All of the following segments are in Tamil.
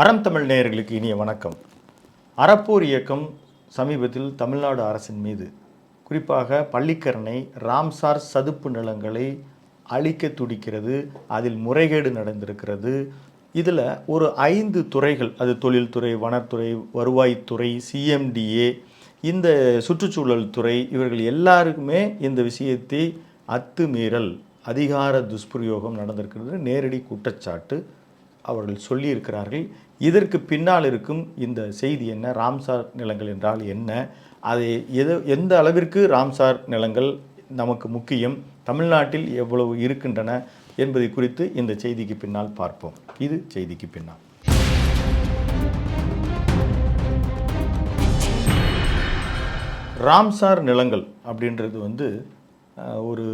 அறம் தமிழ் நேயர்களுக்கு இனிய வணக்கம். அறப்போர் இயக்கம் சமீபத்தில் தமிழ்நாடு அரசின் மீது. குறிப்பாக பள்ளிக்கரணை ராம்சார் சதுப்பு நிலங்களை அழிக்க துடிக்கிறது அதில் முறைகேடு நடந்திருக்கிறது. இதில் ஒரு ஐந்து துறைகள் அது தொழில்துறை வனத்துறை வருவாய்த்துறை சிஎம்டிஏ இந்த சுற்றுச்சூழல் துறை இவர்கள் எல்லாருக்குமே இந்த விஷயத்தை அத்துமீறல் அதிகார துஷ்பிரயோகம் நடந்திருக்கிறது. நேரடி குற்றச்சாட்டு. அவர்கள் சொல்லியிருக்கிறார்கள். இதற்கு பின்னால் இருக்கும் இந்த செய்தி என்ன? ராம்சார் நிலங்கள் என்றால் என்ன? அதை எது எந்த அளவிற்கு ராம்சார் நிலங்கள் நமக்கு முக்கியம்? தமிழ்நாட்டில் எவ்வளவு இருக்கின்றன என்பதை குறித்து இந்த செய்திக்கு பின்னால் பார்ப்போம். இது செய்திக்கு பின்னால். ராம்சார் நிலங்கள் அப்படின்றது வந்து ஒரு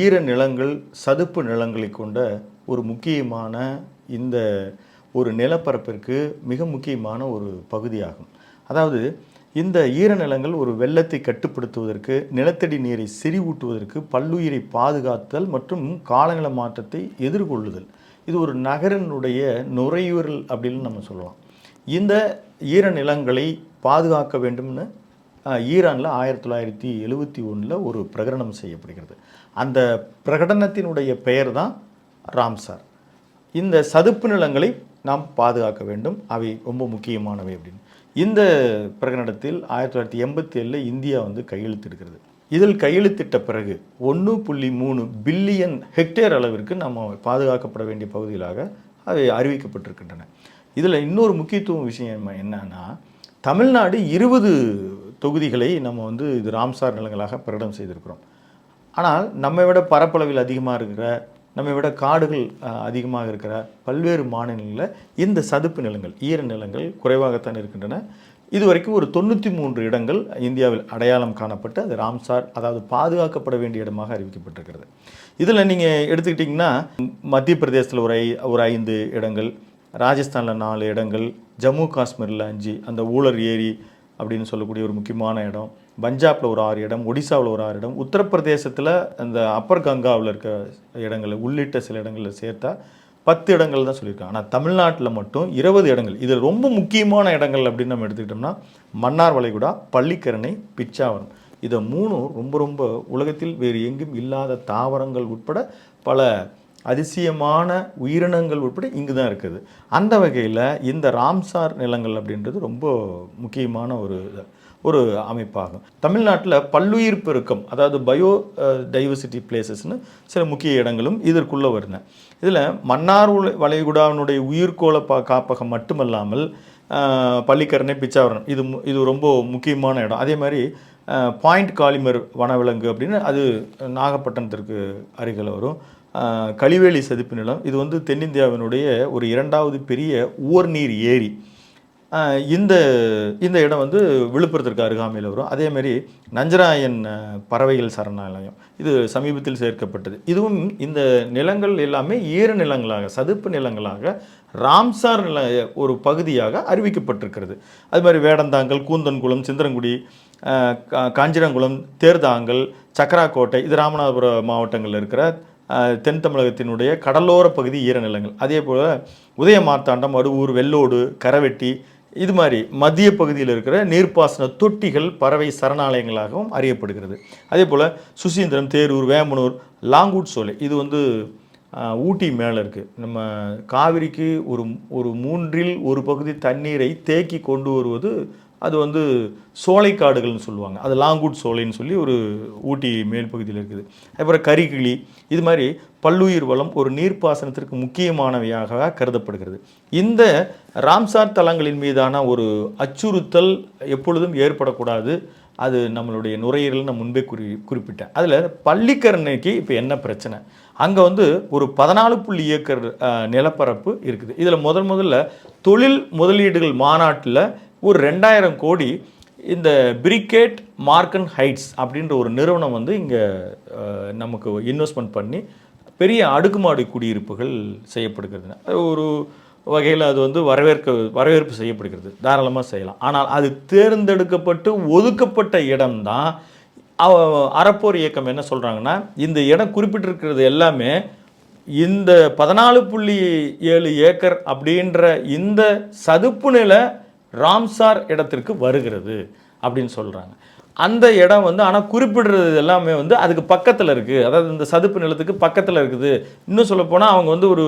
ஈர நிலங்கள் சதுப்பு நிலங்களை கொண்ட ஒரு முக்கியமான இந்த ஒரு நிலப்பரப்பிற்கு மிக முக்கியமான ஒரு பகுதியாகும். அதாவது இந்த ஈர நிலங்கள் ஒரு வெள்ளத்தை கட்டுப்படுத்துவதற்கு நிலத்தடி நீரை செறிவூட்டுவதற்கு பல்லுயிரை பாதுகாத்தல் மற்றும் காலநில மாற்றத்தை எதிர்கொள்ளுதல். இது ஒரு நகரனுடைய நுரையீரல் அப்படின்னு நம்ம சொல்லலாம். இந்த ஈர நிலங்களை பாதுகாக்க வேண்டும்னு ஈரானில் ஆயிரத்தி தொள்ளாயிரத்தி எழுவத்தி ஒன்றில் ஒரு பிரகடனம் செய்யப்படுகிறது. அந்த பிரகடனத்தினுடைய பெயர் தான் ராம்சார் இந்த சதுப்பு நிலங்களை நாம் பாதுகாக்க வேண்டும். அவை ரொம்ப முக்கியமானவை அப்படின்னு. இந்த பிரகடனத்தில் ஆயிரத்தி தொள்ளாயிரத்தி எண்பத்தி ஏழில் இந்தியா வந்து கையெழுத்திடுகிறது. இதில் கையெழுத்திட்ட பிறகு ஒன்று புள்ளி மூணு பில்லியன் ஹெக்டேர் அளவிற்கு நம்ம பாதுகாக்கப்பட வேண்டிய பகுதிகளாக அவை அறிவிக்கப்பட்டிருக்கின்றன. இதில் இன்னொரு முக்கியத்துவம் விஷயம் என்னன்னா தமிழ்நாடு இருபது தொகுதிகளை நம்ம வந்து இது ராம்சார் நிலங்களாக பிரகடனம் செய்திருக்கிறோம். ஆனால் நம்மை விட பரப்பளவில் அதிகமாக இருக்கிற நம்மை விட காடுகள் அதிகமாக இருக்கிற பல்வேறு மாநிலங்களில் இந்த சதுப்பு நிலங்கள் ஈர நிலங்கள் குறைவாகத்தான் இருக்கின்றன. இதுவரைக்கும் ஒரு தொண்ணூற்றி மூன்று இடங்கள் இந்தியாவில் அடையாளம் காணப்பட்டு அது ராம்சார் அதாவது பாதுகாக்கப்பட வேண்டிய இடமாக அறிவிக்கப்பட்டிருக்கிறது. இதில் நீங்கள் எடுத்துக்கிட்டிங்கன்னா மத்திய பிரதேசத்தில் ஒரு ஐ ஒரு ஐந்து இடங்கள் ராஜஸ்தானில் நாலு இடங்கள் ஜம்மு காஷ்மீரில் அஞ்சு அந்த ஊழல் ஏரி அப்படின்னு சொல்லக்கூடிய ஒரு முக்கியமான இடம் பஞ்சாபில் ஒரு ஆறு இடம் ஒடிசாவில் ஒரு ஆறு இடம். உத்தரப்பிரதேசத்தில் அந்த அப்பர் கங்காவில் இருக்க இடங்கள் உள்ளிட்ட சில இடங்களில் சேர்த்தா பத்து இடங்கள் தான் சொல்லியிருக்காங்க. ஆனால் தமிழ்நாட்டில் மட்டும் இருபது இடங்கள். இது ரொம்ப முக்கியமான இடங்கள் அப்படின்னு நம்ம எடுத்துக்கிட்டோம்னா மன்னார் வளைகுடா பள்ளிக்கரணை பிச்சாவரம். இதை மூணும் ரொம்ப ரொம்ப உலகத்தில் வேறு எங்கும் இல்லாத தாவரங்கள் உட்பட பல அதிசயமான உயிரினங்கள் உட்பட இங்கு தான் இருக்குது. அந்த வகையில் இந்த ராம்சார் நிலங்கள் அப்படின்றது ரொம்ப முக்கியமான ஒரு இது. ஒரு அமைப்பாகும். தமிழ்நாட்டில் பல்லுயிர் பெருக்கம் அதாவது பயோ டைவர்சிட்டி பிளேசஸ்னு சில முக்கிய இடங்களும் இதற்குள்ளே வருன. இதில் மன்னார் உல- வளைகுடாவினுடைய உயிர்கோள பா காப்பகம் மட்டுமல்லாமல் பள்ளிக்கரணை பிச்சாவரம் இது மு- இது ரொம்ப முக்கியமான இடம். அதே மாதிரி பாயிண்ட் காலிமர் வனவிலங்கு அப்படின்னு அது நாகப்பட்டினத்திற்கு அருகில் வரும். கழிவேலி சதுப்பு நிலம் இது வந்து தென்னிந்தியாவினுடைய ஒரு இரண்டாவது பெரிய உவர்நீர் ஏரி. இந்த இந்த இடம் வந்து விழுப்புரத்திற்கு அருகாமையில் வரும். அதேமாரி நஞ்சராயன் பறவைகள் சரணாலயம். இது சமீபத்தில் சேர்க்கப்பட்டது. இதுவும் இந்த நிலங்கள் எல்லாமே ஈர நிலங்களாக சதுப்பு நிலங்களாக ராம்சார் நில ஒரு பகுதியாக அறிவிக்கப்பட்டிருக்கிறது. அது மாதிரி வேடந்தாங்கல் கூந்தன்குளம் சிந்தரங்குடி கா- காஞ்சிரங்குளம் தேர்தாங்கல் சக்கராக்கோட்டை இது ராமநாதபுரம் மாவட்டங்களில் இருக்கிற தென் தமிழகத்தினுடைய கடலோர பகுதி ஈரநிலங்கள் அதே போல் உதயமார்த்தாண்டம் அருவூர் வெள்ளோடு கரவெட்டி இது மாதிரி மத்திய பகுதியில் இருக்கிற நீர்ப்பாசன தொட்டிகள் பறவை சரணாலயங்களாகவும் அறியப்படுகிறது. அதே போல் சுசீந்திரம் தேரூர் வேமனூர் லாங்கூட் சோலை இது வந்து ஊட்டி மேலே இருக்குது நம்ம காவிரிக்கு ஒரு ஒரு மூன்றில் ஒரு பகுதி தண்ணீரை தேக்கி கொண்டு வருவது அது வந்து சோலைக்காடுகள்னு சொல்லுவாங்க. அது லாங்கூட் சோலைன்னு சொல்லி ஒரு ஊட்டி மேல் பகுதியில் இருக்குது. அப்புறம் கரிகிளி இது மாதிரி பல்லுயிர் வளம் ஒரு நீர்ப்பாசனத்திற்கு முக்கியமானவையாக கருதப்படுகிறது. இந்த ராம்சார் தலங்களின் மீதான ஒரு அச்சுறுத்தல் எப்பொழுதும் ஏற்படக்கூடாது. அது நம்மளுடைய நுரையீரல் நான் முன்பே குறி குறிப்பிட்டேன். அதில் பள்ளிக்கரணைக்கு இப்போ என்ன பிரச்சனை? அங்கே வந்து ஒரு பதினாலு புள்ளி ஏக்கர் நிலப்பரப்பு இருக்குது. இதில் முதல் முதல்ல தொழில் முதலீடுகள் மாநாட்டில் ஒரு ரெண்டாயிரம் கோடி இந்த பிரிகேட் மார்க்கன் ஹைட்ஸ் அப்படின்ற ஒரு நிறுவனம் வந்து இங்கே நமக்கு இன்வெஸ்ட்மெண்ட் பண்ணி பெரிய அடுக்குமாடி குடியிருப்புகள் செய்யப்படுகிறது. அது ஒரு வகையில் அது வந்து வரவேற்க வரவேற்பு செய்யப்படுகிறது. தாராளமாக செய்யலாம். ஆனால் அது தேர்ந்தெடுக்கப்பட்டு ஒதுக்கப்பட்ட இடம்தான். அறப்போர் இயக்கம் என்ன சொல்கிறாங்கன்னா இந்த இடம் குறிப்பிட்டிருக்கிறது எல்லாமே இந்த பதினாலு புள்ளி ஏழு ஏக்கர் அப்படின்ற இந்த சதுப்பு நில ராம்சார் இடத்திற்கு வருகிறது அப்படின்னு சொல்கிறாங்க அந்த இடம் வந்து ஆனால் குறிப்பிடுறது எல்லாமே வந்து அதுக்கு பக்கத்தில் இருக்குது அதாவது இந்த சதுப்பு நிலத்துக்கு பக்கத்தில் இருக்குது. இன்னும் சொல்லப்போனால் அவங்க வந்து ஒரு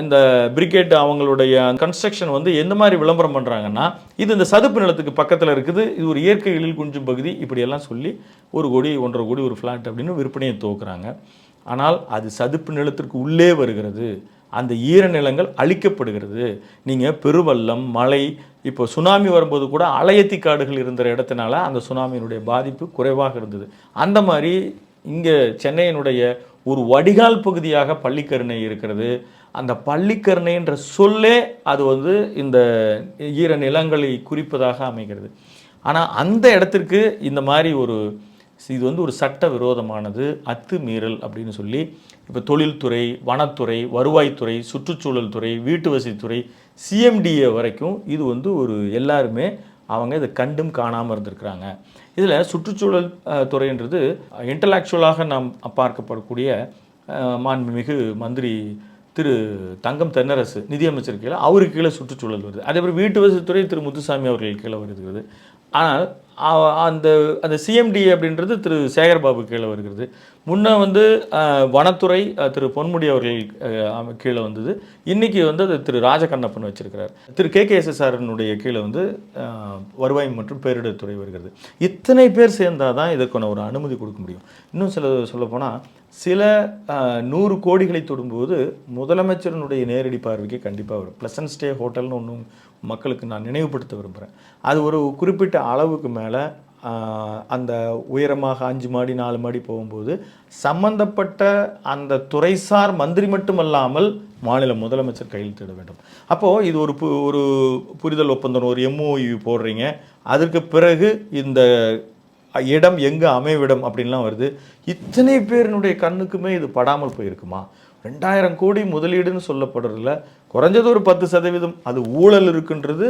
இந்த பிரிகேட் அவங்களுடைய கன்ஸ்ட்ரக்ஷன் வந்து எந்த மாதிரி விளம்பரம் பண்ணுறாங்கன்னா இது இந்த சதுப்பு நிலத்துக்கு பக்கத்தில் இருக்குது. இது ஒரு இயற்கை எழில் குஞ்சும் பகுதி. இப்படியெல்லாம் சொல்லி ஒரு கோடி ஒன்றரை கோடி ஒரு ஃப்ளாட் அப்படின்னு விற்பனையை துவக்குறாங்க. ஆனால் அது சதுப்பு நிலத்திற்கு உள்ளே வருகிறது. அந்த ஈரநிலங்கள் அழிக்கப்படுகிறது. நீங்கள் பெருவெள்ளம் மழை இப்போ சுனாமி வரும்போது கூட அலையத்தி காடுகள் இருந்த இடத்தினால அந்த சுனாமியினுடைய பாதிப்பு குறைவாக இருந்தது. அந்த மாதிரி இங்கே சென்னையினுடைய ஒரு வடிகால் பகுதியாக பள்ளிக்கருணை இருக்கிறது. அந்த பள்ளிக்கருணைன்ற சொல்லே அது வந்து இந்த ஈர நிலங்களை குறிப்பதாக அமைகிறது. ஆனால் அந்த இடத்திற்கு இந்த மாதிரி ஒரு இது வந்து ஒரு சட்ட விரோதமானது அத்துமீறல் அப்படின்னு சொல்லி இப்போ தொழில்துறை வனத்துறை வருவாய்த்துறை சுற்றுச்சூழல் துறை வீட்டு வசதித்துறை சிஎம்டிஏ வரைக்கும் இது வந்து ஒரு எல்லாருமே அவங்க இதை கண்டும் காணாமல் இருந்திருக்கிறாங்க. இதில் சுற்றுச்சூழல் துறைன்றது இன்டலெக்சுவலாக நாம் பார்க்கப்படக்கூடிய மாண்புமிகு மந்திரி திரு தங்கம் தென்னரசு நிதியமைச்சர் கீழே அவருக்கு கீழே சுற்றுச்சூழல் வருது. அதேபோல் வீட்டு வசதித்துறை திரு முத்துசாமி அவர்கள் கீழே வருகிறது ஆனால் அந்த அந்த சிஎம்டி அப்படின்றது திரு சேகர்பாபு கீழே வருகிறது. முன்ன வந்து வனத்துறை திரு பொன்முடி அவர்கள் கீழே வந்தது. இன்றைக்கி வந்து அது திரு ராஜகண்ணப்பன் வச்சுருக்கிறார். திரு கே கே எஸ்எஸ்ஆர்னுடைய கீழே வந்து வருவாய் மற்றும் பேரிடர் துறை வருகிறது. இத்தனை பேர் சேர்ந்தாதான் தான் இதற்கான ஒரு அனுமதி கொடுக்க முடியும். இன்னும் சில சொல்லப்போனால் சில நூறு கோடிகளை தொடும்போது முதலமைச்சரினுடைய நேரடி பார்வைக்கு கண்டிப்பாக வரும். ப்ளசன்ட் ஸ்டே ஹோட்டல்னு ஒன்று மக்களுக்கு நான் நினைவுபடுத்த விரும்புகிறேன் அது ஒரு குறிப்பிட்ட அளவுக்கு மேலே அந்த உயரமாக அஞ்சு மாடி நாலு மாடி போகும்போது சம்பந்தப்பட்ட அந்த துறைசார் மந்திரி மட்டுமல்லாமல் மாநில முதலமைச்சர் கையெழுத்திட வேண்டும். அப்போது இது ஒரு பு- ஒரு புரிதல் ஒப்பந்தம் ஒரு எம்ஓயு போடுறீங்க. அதற்கு பிறகு இந்த இடம் எங்கே அமைவிடம் அப்படின்லாம் வருது. இத்தனை பேரினுடைய கண்ணுக்குமே இது படாமல் போயிருக்குமா? ரெண்டாயிரம் கோடி முதலீடுன்னு சொல்லப்படுறதுல குறைஞ்சது ஒரு பத்து சதவீதம் அது ஊழல் இருக்குன்றது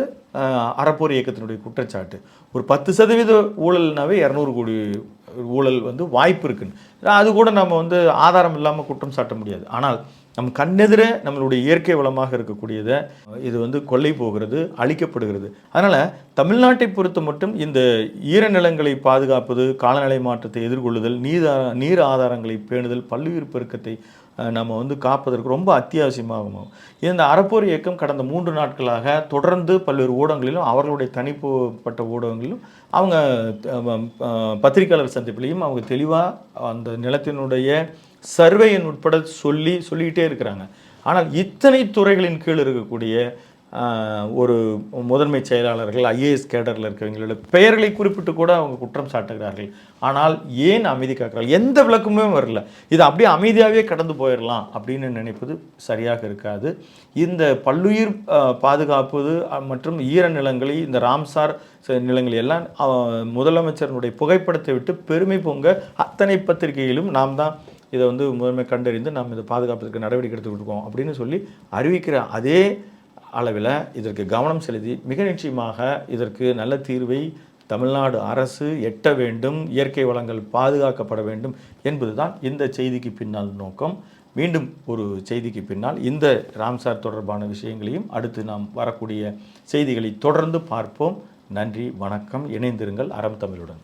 அறப்போர் இயக்கத்தினுடைய குற்றச்சாட்டு. ஒரு பத்து சதவீத ஊழல்னாவே இரநூறு கோடி ஊழல் வந்து வாய்ப்பு இருக்குன்னு. அது கூட நம்ம வந்து ஆதாரம் இல்லாமல் குற்றம் சாட்ட முடியாது. ஆனால் நம் கண்ணெதிர நம்மளுடைய இயற்கை வளமாக இருக்கக்கூடியதை இது வந்து கொள்ளை போகிறது அழிக்கப்படுகிறது. அதனால் தமிழ்நாட்டை பொறுத்த மட்டும் இந்த ஈரநிலங்களை பாதுகாப்பது காலநிலை மாற்றத்தை எதிர்கொள்ளுதல் நீர் நீர் ஆதாரங்களை பேணுதல் பல்லுயிர் பெருக்கத்தை நம்ம வந்து காப்பதற்கு ரொம்ப அத்தியாவசியமாகும். இந்த அறப்போர் இயக்கம் கடந்த மூன்று நாட்களாக தொடர்ந்து பல்வேறு ஊடகங்களிலும் அவர்களுடைய தனிப்பட்ட ஊடகங்களிலும் அவங்க பத்திரிகையாளர் சந்திப்பிலையும் அவங்க தெளிவாக அந்த நிலத்தினுடைய சர்வேயின் உட்பட சொல்லி சொல்லிக்கிட்டே இருக்கிறாங்க. ஆனால் இத்தனை துறைகளின் கீழ் இருக்கக்கூடிய ஒரு முதன்மை செயலாளர்கள் ஐஏஎஸ் கேடரில் இருக்கிறவங்களோட பெயர்களை குறிப்பிட்டு கூட அவங்க குற்றம் சாட்டுகிறார்கள். ஆனால் ஏன் அமைதி காக்கிறார்கள்? எந்த விளக்கமுமே வரல. இது அப்படியே அமைதியாகவே கடந்து போயிடலாம் அப்படின்னு நினைப்பது சரியாக இருக்காது. இந்த பல்லுயிர் பாதுகாப்பது மற்றும் ஈர நிலங்களை இந்த ராம்சார் நிலங்களை எல்லாம் முதலமைச்சரனுடைய முதலமைச்சரினுடைய புகைப்படத்தை விட்டு பெருமை பொங்க அத்தனை பத்திரிகையிலும் நாம் தான் இதை வந்து முதன்மை கண்டறிந்து நாம் இதை பாதுகாப்பதற்கு நடவடிக்கை எடுத்துக்கிட்டு இருக்கோம் அப்படின்னு சொல்லி அறிவிக்கிற அதே அளவில் இதற்கு கவனம் செலுத்தி மிக நிச்சயமாக இதற்கு நல்ல தீர்வை தமிழ்நாடு அரசு எட்ட வேண்டும் இயற்கை வளங்கள் பாதுகாக்கப்பட வேண்டும் என்பதுதான் இந்த செய்திக்கு பின்னால் நோக்கம். மீண்டும் ஒரு செய்திக்கு பின்னால் இந்த ராம்சார் தொடர்பான விஷயங்களையும் அடுத்து நாம் வரக்கூடிய செய்திகளை தொடர்ந்து பார்ப்போம். நன்றி வணக்கம். இணைந்திருங்கள் அறம் தமிழுடன்.